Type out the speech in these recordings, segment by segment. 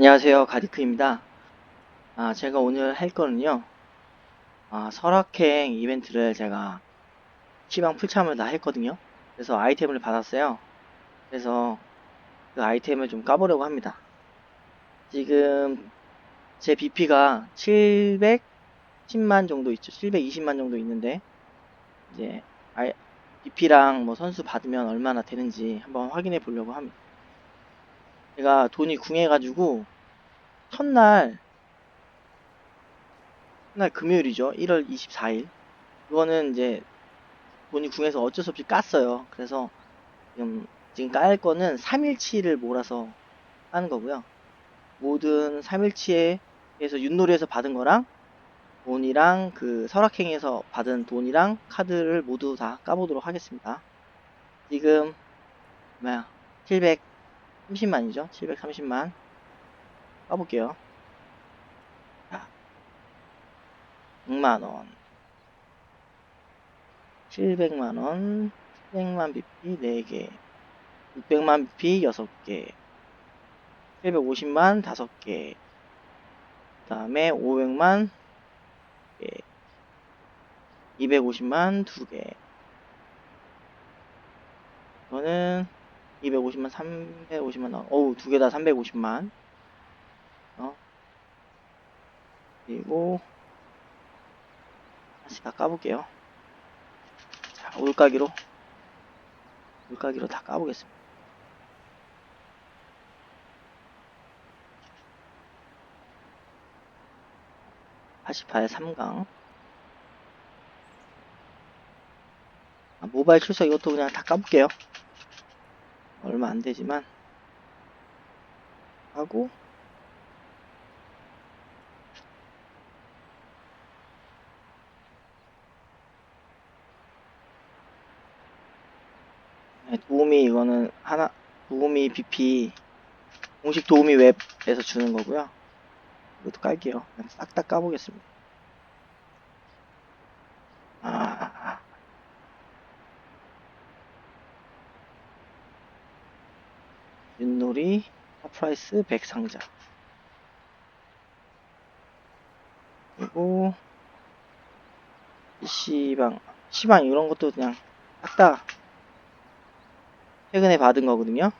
안녕하세요. 가디크입니다. 아, 제가 오늘 할 거는요, 아, 설악행 이벤트를 제가 시방 풀참을 다 했거든요. 그래서 아이템을 받았어요. 그래서 그 아이템을 좀 까보려고 합니다. 지금 제 BP가 710만 정도 있죠. 720만 정도 있는데, 이제, BP랑 뭐 선수 받으면 얼마나 되는지 한번 확인해 보려고 합니다. 제가 돈이 궁해가지고 첫날 첫날 금요일이죠. 1월 24일. 그거는 이제 돈이 궁해서 어쩔 수 없이 깠어요. 그래서 지금 지금 깔 거는 3일치를 몰아서 하는 거고요. 모든 3일치에 그래서 윷놀이에서 받은 거랑 돈이랑 그 설악행에서 받은 돈이랑 카드를 모두 다 까보도록 하겠습니다. 지금 뭐야 700 30만이죠? 730만. 까볼게요. 자, 6만원. 700만원. 700만 BP 4개. 600만 BP 6개. 750만 5개. 그 다음에 500만 개. 250만 2개. 이거는 250만, 350만 나와. 어우, 두 개 다 350만. 어. 그리고, 다시 다 까볼게요. 자, 올까기로. 올까기로 다 까보겠습니다. (88) 3강 아, 모바일 출석 이것도 그냥 다 까볼게요 얼마 안 되지만 하고 네, 도우미 이거는 하나 도우미 BP 공식 도우미 웹에서 주는 거고요. 이것도 깔게요. 싹 다 까보겠습니다 아 윷놀이 서프라이스 100상자. 그리고 PC방 PC방 이런 것도 그냥 싹다 최근에 받은 거거든요.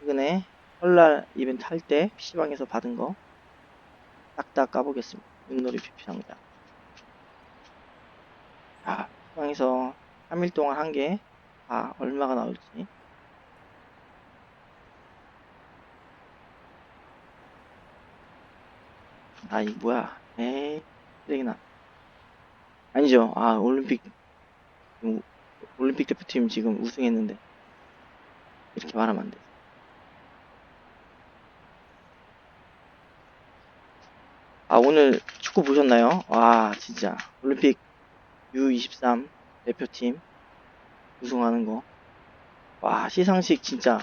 최근에 설날 이벤트 할 때 PC방에서 받은 거싹다 까보겠습니다. 윷놀이 PP 상자. 자 PC방에서 3일 동안 한 게 아 얼마가 나올지 아, 이 뭐야? 에이, 쓰레기나. 아니죠. 아, 올림픽, 우- 올림픽 대표팀 지금 우승했는데. 이렇게 말하면 안 돼. 아, 오늘 축구 보셨나요? 와, 진짜. 올림픽 U23 대표팀 우승하는 거. 와, 시상식 진짜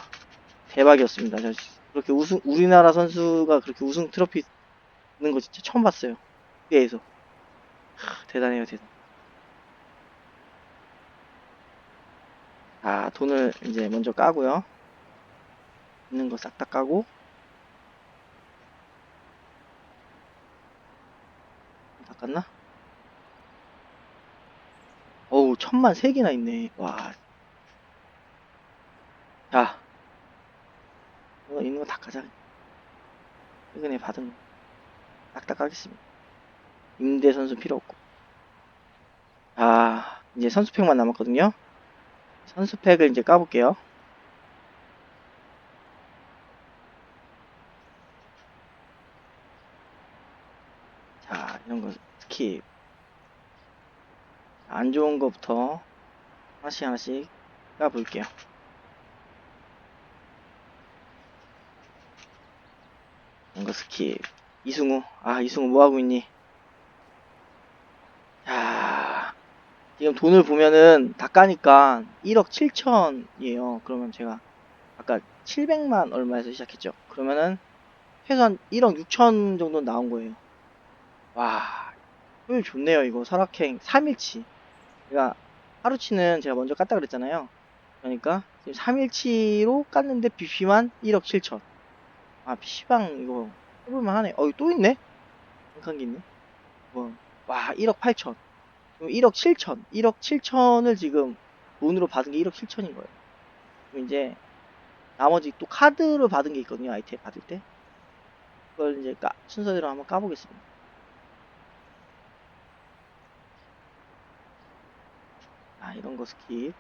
대박이었습니다. 저 그렇게 우승, 우리나라 선수가 그렇게 우승 트로피 있는 거 진짜 처음 봤어요. 국대에서. 하, 대단해요, 대단. 아, 돈을 이제 먼저 까고요. 있는 거 싹 다 까고. 다 깠나? 어우, 천만 세 개나 있네. 와. 자. 이거 있는 거 다 까자. 최근에 받은 거. 딱딱 하겠습니다. 임대 선수 필요 없고. 아, 이제 선수팩만 남았거든요. 선수팩을 이제 까볼게요. 자, 이런 거 스킵. 안 좋은 거부터 하나씩 하나씩 까볼게요. 이런 거 스킵. 이승우, 아, 이승우 뭐하고 있니? 야, 지금 돈을 보면은 다 까니까 1억 7천이에요. 그러면 제가 아까 700만 얼마에서 시작했죠? 그러면은 최소한 1억 6천 정도 나온 거예요. 와, 효율 좋네요, 이거. 설악행 3일치. 제가 하루치는 제가 먼저 깠다 그랬잖아요. 그러니까 지금 3일치로 깠는데 BP만 1억 7천. 아, PC방 이거 해볼만 하네. 어, 또 있네? 한칸기 있네. 뭐, 와, 1억 8천. 그럼 1억 7천. 1억 7천을 지금 돈으로 받은 게 1억 7천인 거예요. 그럼 이제, 나머지 또 카드로 받은 게 있거든요. 아이템 받을 때. 그걸 이제 까, 순서대로 한번 까보겠습니다. 아, 이런 거 스킵.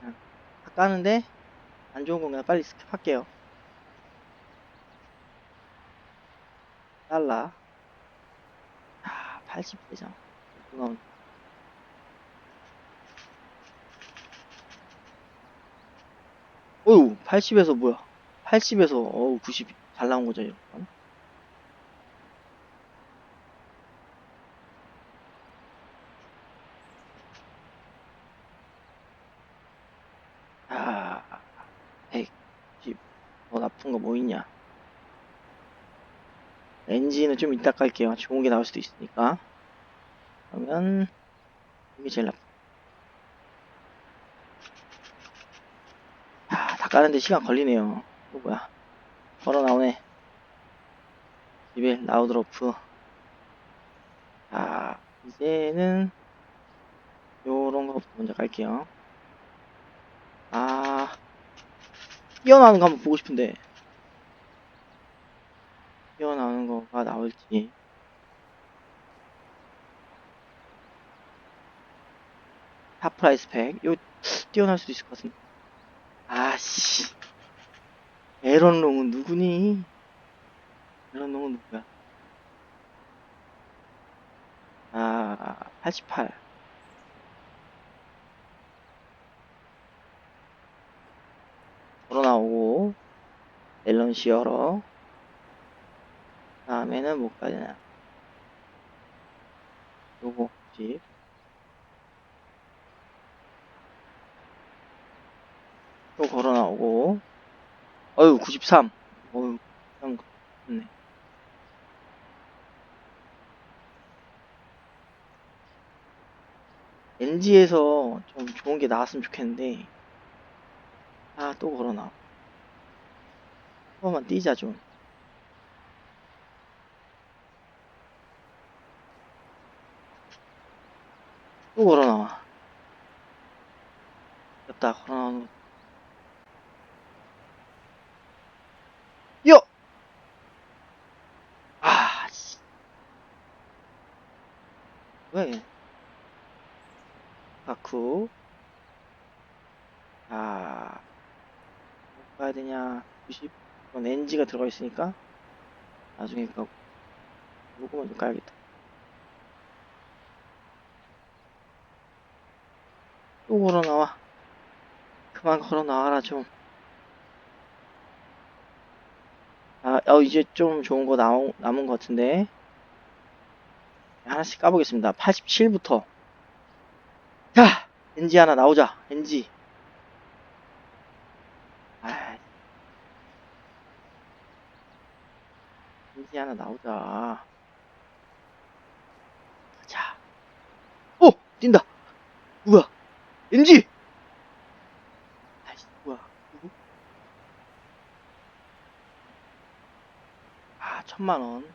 그냥 다 까는데, 안 좋은 건 그냥 빨리 스킵할게요. 달라. 아, 80대장. 그건 어유 80에서 뭐야? 80에서 어우 90. 잘 나온 거죠, 이런 건. 아, 110. 더 나쁜 거 뭐 있냐? 엔진은 좀 이따 깔게요. 좋은 게 나올 수도 있으니까. 그러면, 이게 제일 나쁘. 아, 다 까는데 시간 걸리네요. 또 뭐야. 걸어 나오네. 집에 라우드로프. 아, 이제는, 요런 거부터 먼저 깔게요. 아, 뛰어나오는 거 한번 보고 싶은데. 뛰어나오는 거가 나올지. 탑프라이스 팩. 요, 뛰어날 수도 있을 것 같은데. 아씨. 에런 롱은 누구니? 에런 롱은 누구야? 아, 88. 걸어 나오고, 앨런 시어러. 다음에는 못 가냐. 요거, 집. 또 걸어 나오고. 어유, 93. 어유, 그냥, 좋네. NG에서 좀 좋은 게 나왔으면 좋겠는데. 아, 또 걸어 나와. 한 번만 뛰자, 좀. 또 걸어 나와. 나오는 거. 요! 아, 씨. 왜? 가쿠. 아, 뭐 가야 되냐. 90. 이건 NG가 들어가 있으니까. 나중에 가고. 요거 먼저 까야겠다. 또 걸어 나와. 그만 걸어 나와라, 좀. 아, 어, 이제 좀 좋은 거 나오, 남은 것 같은데. 하나씩 까보겠습니다. 87부터. 자! NG 하나 나오자. NG. 아, NG 하나 나오자. 자. 오! 뛴다! 뭐야? NG! 아이씨, 뭐야? 누구? 아, 천만원.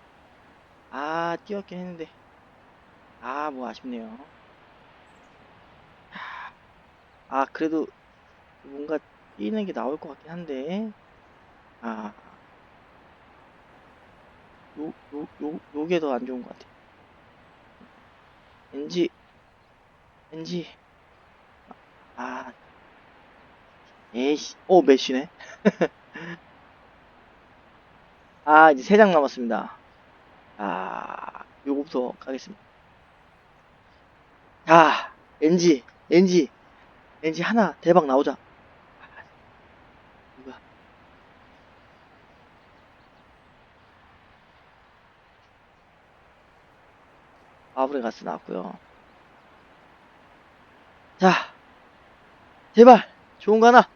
아, 뛰었긴 했는데. 아, 뭐 아쉽네요. 아, 그래도 뭔가 뛰는 게 나올 것 같긴 한데. 아. 요, 요, 요, 요게 더 안 좋은 것 같아. NG, NG. 아. 에이씨, 오, 메시네. 아, 이제 세장 남았습니다. 아, 요거부터 가겠습니다. 자, NG, NG, NG 하나 대박 나오자. 아, 누가? 아브레가스 나왔고요. 자, 제발 좋은 거 하나.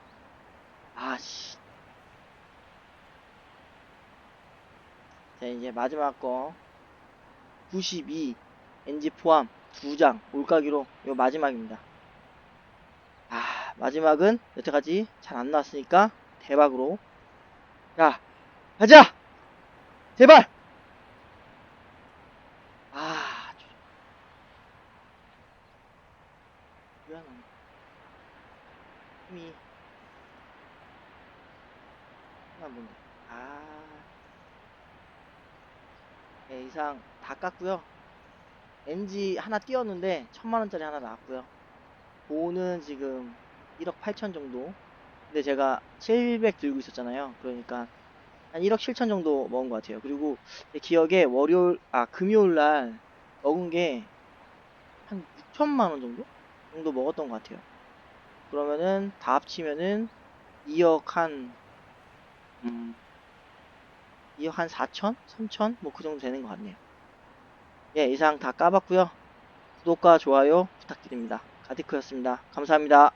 아씨. 자, 이제 마지막 거. 92 NG 포함 두장 올가기로 요 마지막입니다. 아, 마지막은 여태까지 잘 안 나왔으니까 대박으로. 자, 가자! 제발! 아, 저- 왜안 오나? 힘이. 안 본다. 아. 네, 이상 다 깠고요. MG 하나 띄웠는데 천만원짜리 하나 나왔고요. 보는 지금 1억 8천 정도. 근데 제가 700 들고 있었잖아요. 그러니까 한 1억 7천 정도 먹은 것 같아요. 그리고 제 기억에 월요일, 아, 금요일 날 먹은 게 한 6천만 원 정도? 정도 먹었던 것 같아요. 그러면은 다 합치면은 2억 한, 음, 2억 한 4천? 3천? 뭐 그 정도 되는 것 같네요. 예, 이상 다 까봤고요. 구독과 좋아요 부탁드립니다. 가디크였습니다. 감사합니다.